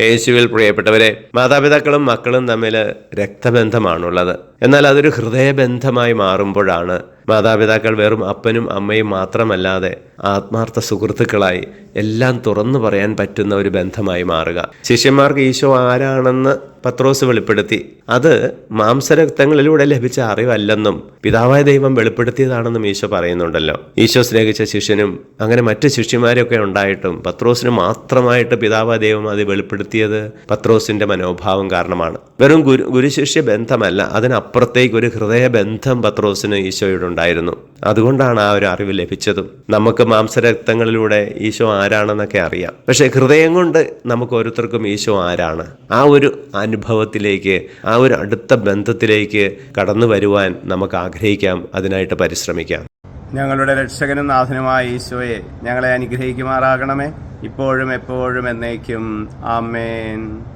യേശുവിൽ പ്രിയപ്പെട്ടവരെ മാതാപിതാക്കളും മക്കളും തമ്മിൽ രക്തബന്ധമാണുള്ളത്. എന്നാൽ അതൊരു ഹൃദയബന്ധമായി മാറുമ്പോഴാണ് മാതാപിതാക്കൾ വെറും അപ്പനും അമ്മയും മാത്രമല്ലാതെ ആത്മാർത്ഥ സുഹൃത്തുക്കളായി എല്ലാം തുറന്നു പറയാൻ പറ്റുന്ന ഒരു ബന്ധമായി മാറുക. ശിഷ്യന്മാർക്ക് ഈശോ ആരാണെന്ന് പത്രോസ് വെളിപ്പെടുത്തി. അത് മാംസരക്തങ്ങളിലൂടെ ലഭിച്ച അറിവല്ലെന്നും പിതാവായ ദൈവം വെളിപ്പെടുത്തിയതാണെന്നും ഈശോ പറയുന്നുണ്ടല്ലോ. ഈശോ സ്നേഹിച്ച ശിഷ്യനും അങ്ങനെ മറ്റ് ശിഷ്യന്മാരൊക്കെ ഉണ്ടായിട്ടും പത്രോസിന് മാത്രമായിട്ട് പിതാവായ ദൈവം അത് വെളിപ്പെടുത്തിയത് പത്രോസിന്റെ മനോഭാവം കാരണമാണ്. വെറും ഗുരു ഗുരുശിഷ്യ ബന്ധമല്ല അതിനപ്പുറത്തേക്ക് ഒരു ഹൃദയ ബന്ധം പത്രോസിന് ഈശോയോട് ഉണ്ടായിരുന്നു അതുകൊണ്ടാണ് ആ ഒരു അറിവ് ലഭിച്ചതും. നമുക്ക് മാംസരക്തങ്ങളിലൂടെ ഈശോ ആരാണെന്നൊക്കെ അറിയാം. പക്ഷേ ഹൃദയം കൊണ്ട് നമുക്ക് ഓരോരുത്തർക്കും ഈശോ ആരാണ്? ആ ഒരു അനുഭവത്തിലേക്ക് ആ ഒരു അടുത്ത ബന്ധത്തിലേക്ക് കടന്നു വരുവാൻ നമുക്ക് ആഗ്രഹിക്കാം അതിനായിട്ട് പരിശ്രമിക്കാം. ഞങ്ങളുടെ രക്ഷകനും നാഥനുമായ ഈശോയെ ഞങ്ങളെ അനുഗ്രഹിക്കുമാറാകണമേ. ഇപ്പോഴും എപ്പോഴും എന്നേക്കും. ആമേൻ.